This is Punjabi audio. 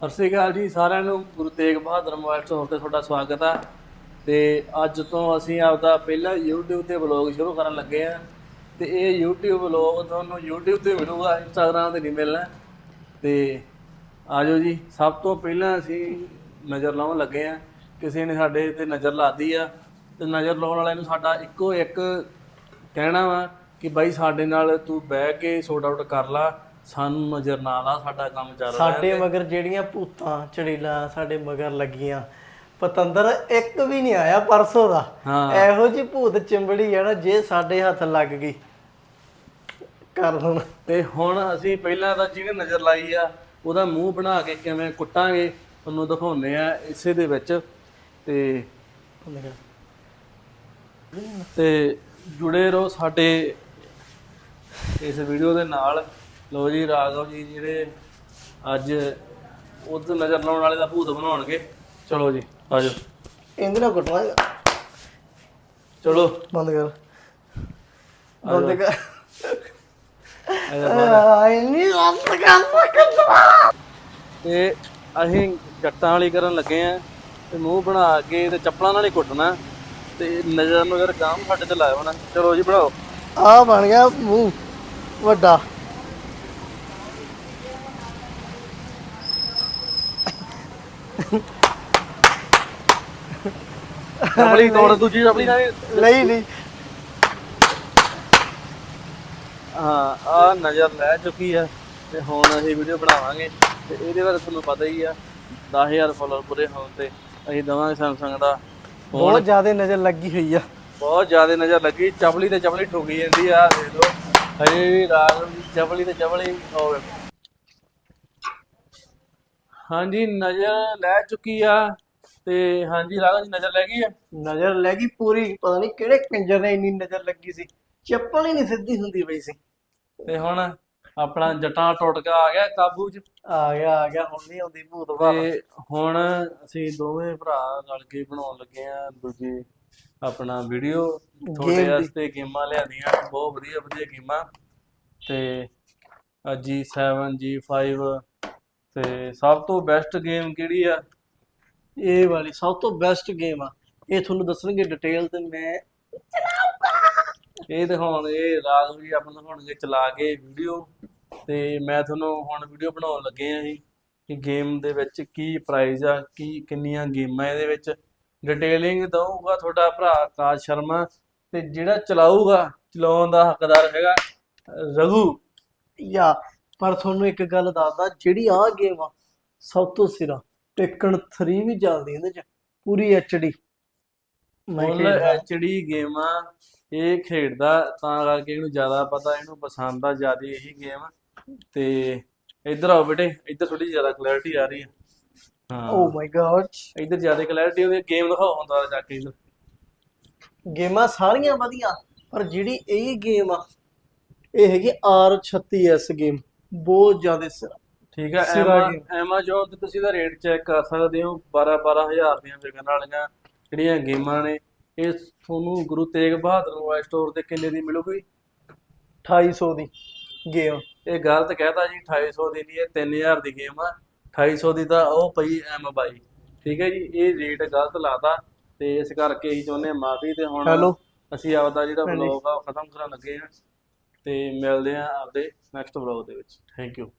ਸਤਿ ਸ਼੍ਰੀ ਅਕਾਲ ਜੀ, ਸਾਰਿਆਂ ਨੂੰ। ਗੁਰੂ ਤੇਗ ਬਹਾਦਰ ਮੋਬਾਈਲ ਸਟੋਰ ਤੇ ਤੁਹਾਡਾ ਸਵਾਗਤ ਹੈ ਤੇ ਅੱਜ ਤੋਂ ਅਸੀਂ ਆਪਦਾ ਪਹਿਲਾ YouTube ਤੇ ਵਲੌਗ ਸ਼ੁਰੂ ਕਰਨ ਲੱਗੇ ਆ। ਤੇ ਇਹ YouTube ਵਲੌਗ ਤੁਹਾਨੂੰ YouTube ਤੇ ਮਿਲੂਗਾ, Instagram ਤੇ ਨਹੀਂ ਮਿਲਣਾ। ਤੇ ਆਜੋ ਜੀ, ਸਭ ਤੋਂ ਪਹਿਲਾਂ ਅਸੀਂ ਨਜ਼ਰ ਲਾਉਣ ਲੱਗੇ ਆ। ਕਿਸੇ ਨੇ ਸਾਡੇ ਤੇ ਨਜ਼ਰ ਲਾਦੀ ਆ, ਤੇ ਨਜ਼ਰ ਲਾਉਣ ਵਾਲਿਆਂ ਨੂੰ ਸਾਡਾ ਇੱਕੋ ਇੱਕ ਕਹਿਣਾ ਵਾ ਕਿ ਬਾਈ ਸਾਡੇ ਨਾਲ ਤੂੰ ਬਹਿ ਕੇ ਸੋਟ ਆਊਟ ਕਰ ਲਾ। ਸਾਨੂੰ ਨਜ਼ਰ ਨਾ ਲਾ ਸਾਡਾ ਕੰਮ ਚੱਲ ਰਿਹਾ ਸਾਡੇ ਮਗਰ ਜਿਹੜੀਆਂ ਭੂਤਾਂ ਚੜੀਲਾਂ ਸਾਡੇ ਮਗਰ ਲੱਗੀਆਂ। ਪਤੰਦਰ ਇੱਕ ਵੀ ਨਹੀਂ ਆਇਆ ਪਰਸੋਂ ਦਾ। ਇਹੋ ਜੀ ਭੂਤ ਚਿੰਬੜੀ ਆ ਨਾ ਜੇ ਸਾਡੇ ਹੱਥ ਲੱਗ ਗਈ। ਕਰ ਹੁਣ। ਤੇ ਹੁਣ ਅਸੀਂ ਪਹਿਲਾਂ ਤਾਂ ਜਿਹਨੇ ਨਜ਼ਰ ਲਾਈ ਆ ਉਹਦਾ ਮੂੰਹ ਬਣਾ ਕੇ ਕਿਵੇਂ ਕੁੱਟਾਂਗੇ ਤੁਹਾਨੂੰ ਦਿਖਾਉਨੇ ਆ ਇਸੇ ਦੇ ਵਿੱਚ। ਤੇ ਤੇ ਜੁੜੇ ਰਹੋ ਸਾਡੇ ਇਸ ਵੀਡੀਓ ਦੇ ਨਾਲ। ਲੋ ਜੀ ਰਾਘਵ ਜੀ ਜਿਹੜੇ ਅੱਜ ਉਧਰ ਨਜ਼ਰ ਲਾਉਣ ਵਾਲੇ ਦਾ ਭੂਤ ਬਣਾਉਣਗੇ। ਚਲੋ ਜੀ ਆਜੋ। ਇਹਦੇ ਨਾਲ ਕੁੱਟਣਾ ਚਲੋ। ਬੰਦ ਕਰ। ਬੰਦ ਕਰ। ਆਜੋ। ਆਈ ਨਹੀਂ ਬੰਦ ਕਰ ਸਕਦਾ ਤੇ। ਅਸੀਂ ਜੱਟਾਂ ਵਾਲੀ ਕਰਨ ਲੱਗੇ ਆ ਤੇ ਮੂੰਹ ਬਣਾ ਕੇ ਤੇ ਚੱਪਲਾਂ ਨਾਲ ਹੀ ਕੁੱਟਣਾ ਤੇ ਨਜ਼ਰ ਨਜ਼ਰ ਕੰਮ ਸਾਡੇ ਤੇ ਲਾਇਓ ਨਾ। ਚਲੋ ਜੀ ਬਣਾਓ। ਆ ਬਣ ਗਿਆ ਮੂੰਹ ਵੱਡਾ। ਚਪਲੀ ਤੋੜ ਦੂਜੀ ਚਪਲੀ ਨਾਲ ਹੀ- ਲਈ ਲਈ ਹਾਂ ਆ ਨਜ਼ਰ ਲੈ ਚੁੱਕੀ ਆ ਤੇ ਹੁਣ ਅਸੀਂ ਵੀਡੀਓ ਬਣਾਵਾਂਗੇ ਤੇ ਇਹਦੇ ਬਾਰੇ ਤੁਹਾਨੂੰ ਪਤਾ ਹੀ ਆ 10000 ਫਾਲੋਅਰ ਪੂਰੇ ਹੋਣ ਤੇ ਅਸੀਂ ਦਵਾਂਗੇ ਸੈਮਸੰਗ ਦਾ ਬਹੁਤ ਜ਼ਿਆਦਾ ਨਜ਼ਰ ਲੱਗੀ ਹੋਈ ਆ। ਬਹੁਤ ਜ਼ਿਆਦਾ ਨਜ਼ਰ ਲੱਗੀ ਚਪਲੀ ਤੇ ਚਪਲੀ ਠੋਕੀ ਜਾਂਦੀ ਆ ਦੇਖ ਲਓ। ਹਜੇ ਵੀ ਰਾਗ ਦੀ ਚਪਲੀ ਤੇ ਚਪਲੀ ਹੋਵੇ ਹਾਂਜੀ ਨਜ਼ਰ ਲੈ ਚੁੱਕੀ ਆ ਤੇ ਹਾਂਜੀ ਰਾਗ ਦੀ ਨਜ਼ਰ ਲੈ ਗਈ ਆ? ਨਜ਼ਰ ਲੱਗੀ ਪੂਰੀ ਪਤਾ ਨਹੀਂ ਕਿਹੜੇ ਕੰਜਰ ਨੇ ਇੰਨੀ ਨਜ਼ਰ ਲੱਗੀ ਸੀ। ਚੱਪਲ ਹੀ ਨਹੀਂ ਸਿੱਧੀ ਹੁੰਦੀ ਪਈ ਸੀ। ਤੇ ਹੁਣ ਆਪਣਾ ਜਟਾਂ ਟੁੱਟਕਾ ਆ ਗਿਆ ਕਾਬੂ ਚ। ਆ ਗਿਆ ਆ ਗਿਆ ਹੁਣ ਨਹੀਂ ਆਉਂਦੀ ਭੂਤ ਬਾਹਰ ਤੇ ਹੁਣ ਅਸੀਂ ਦੋਵੇਂ ਭਰਾ ਰਲ ਕੇ ਬਣਾਉਣ ਲੱਗੇ ਆ ਦੂਜੀ ਆਪਣਾ ਵੀਡੀਓ। ਤੁਹਾਡੇ ਦੀ। ਵਾਸਤੇ ਗੇਮਾਂ ਲਿਆਂਦੀਆਂ ਬਹੁਤ ਵਧੀਆ ਵਧੀਆ ਗੇਮਾਂ। ਤੇ G7 G5 ਤੇ ਸਭ ਤੋਂ ਬੈਸਟ ਗੇਮ ਕਿਹੜੀ ਆ? ਇਹ ਵਾਲੀ ਸਭ ਤੋਂ ਬੈਸਟ ਗੇਮ ਆ। ਇਹ ਤੁਹਾਨੂੰ ਦੱਸਣਗੇ ਡਿਟੇਲ ਤੇ ਮੈਂ ਇਹ ਦਿਖਾਉਣ ਇਹ ਰਾਗ ਵੀ ਆਪਾਂ ਦਿਖਾਉਣਗੇ ਚਲਾ ਕੇ ਵੀਡੀਓ ਤੇ ਮੈਂ ਤੁਹਾਨੂੰ ਹੁਣ ਵੀਡੀਓ ਬਣਾਉਣ ਲੱਗੇ ਆ ਜੀ ਕਿ ਗੇਮ ਦੇ ਵਿੱਚ ਕੀ ਪ੍ਰਾਈਜ਼ ਆ ਕੀ ਕਿੰਨੀਆਂ ਗੇਮਾਂ ਇਹਦੇ ਵਿੱਚ। ਡਿਟੇਲਿੰਗ ਦਊਗਾ ਤੁਹਾਡਾ ਭਰਾ ਆਕਾਸ਼ ਸ਼ਰਮਾ ਤੇ ਜਿਹੜਾ ਚਲਾਊਗਾ ਚਲਾਉਣ ਦਾ ਹੱਕਦਾਰ ਹੈਗਾ ਰਘੂ। ਯਾ ਪਰ ਤੁਹਾਨੂੰ ਇੱਕ ਗੱਲ ਦੱਸਦਾ ਜਿਹੜੀ ਆ ਗੇਮ ਆ ਸਭ ਤੋਂ ਸਿਰਾ ਟੇਕਣ 3 ਵੀ ਚੱਲਦੀ ਇਹਦੇ ਚ ਪੂਰੀ ਐਚਡੀ ਫੁੱਲ ਖੇਡਦਾ। ਐਚਡੀ ਗੇਮ ਆ ਇਹ ਖੇਡਦਾ ਤਾਂ ਕਰਕੇ ਇਹਨੂੰ ਜ਼ਿਆਦਾ ਪਤਾ ਇਹਨੂੰ ਪਸੰਦ ਆ ਜ਼ਿਆਦਾ ਇਹੀ ਗੇਮ ਤੇ ਇੱਧਰ ਆਓ ਬੇਟੇ ਇੱਧਰ ਥੋੜੀ ਜ਼ਿਆਦਾ ਕਲੈਰਿਟੀ ਆ ਰਹੀ ਹੈ ਹਾਂ। ਓ ਮਾਈ ਗॉड ਇੱਧਰ ਜ਼ਿਆਦਾ ਕਲੈਰਿਟੀ ਉਹਦੀ ਗੇਮ ਦਿਖਾਓ ਹੁੰਦਾ ਜਾ ਕੇ ਇੱਧਰ ਗੇਮਾਂ ਸਾਰੀਆਂ ਵਧੀਆ ਪਰ ਜਿਹੜੀ ਇਹ ਗੇਮ ਆ ਇਹ ਹੈਗੀ R36S ਗੇਮ ਬਹੁਤ ਜ਼ਿਆਦਾ ਸਿਰਾ। ਠੀਕ ਹੈ ਸਿਰਾ। ਐਮਾਜ਼ੋਨ ਤੇ ਤੁਸੀਂ ਦਾ ਰੇਟ ਚੈੱਕ ਕਰ ਸਕਦੇ ਹੋ। 12 12000 ਦੀਆਂ ਵਿਕਣ ਵਾਲੀਆਂ ਜਿਹੜੀਆਂ ਗੇਮਾਂ ਨੇ। ਇਹ ਤੁਹਾਨੂੰ ਗੁਰੂ ਤੇਗ ਬਹਾਦਰ ਮੋਬਾਈਲ ਸਟੋਰ ਤੇ ਕਿੰਨੇ ਦੀ ਮਿਲੂਗੀ? 2800 ਦੀ ਗੇਮ ਇਹ ਗਲਤ ਕਹਿਤਾ ਜੀ 2800 ਦੀ ਨਹੀਂ ਇਹ 3000 ਦੀ ਗੇਮ ਆ। 2800 ਦੀ ਤਾਂ ਉਹ ਪਈ ਐਮ ਬਾਈ। ਠੀਕ ਹੈ ਜੀ ਇਹ ਰੇਟ ਗਲਤ ਲਾਤਾ ਤੇ ਇਸ ਕਰਕੇ ਅਸੀਂ ਚਾਹੁੰਦੇ ਮਾਫੀ ਤੇ ਹੁਣ ਅਸੀਂ ਆਪਦਾ ਜਿਹੜਾ। ਵਲੌਗ ਆ ਖਤਮ ਕਰਨ ਲੱਗੇ ਹਾਂ। ਤੇ ਮਿਲਦੇ ਹਾਂ ਆਪਦੇ ਨੈਕਸਟ ਵਲੌਗ ਦੇ ਵਿੱਚ। Thank you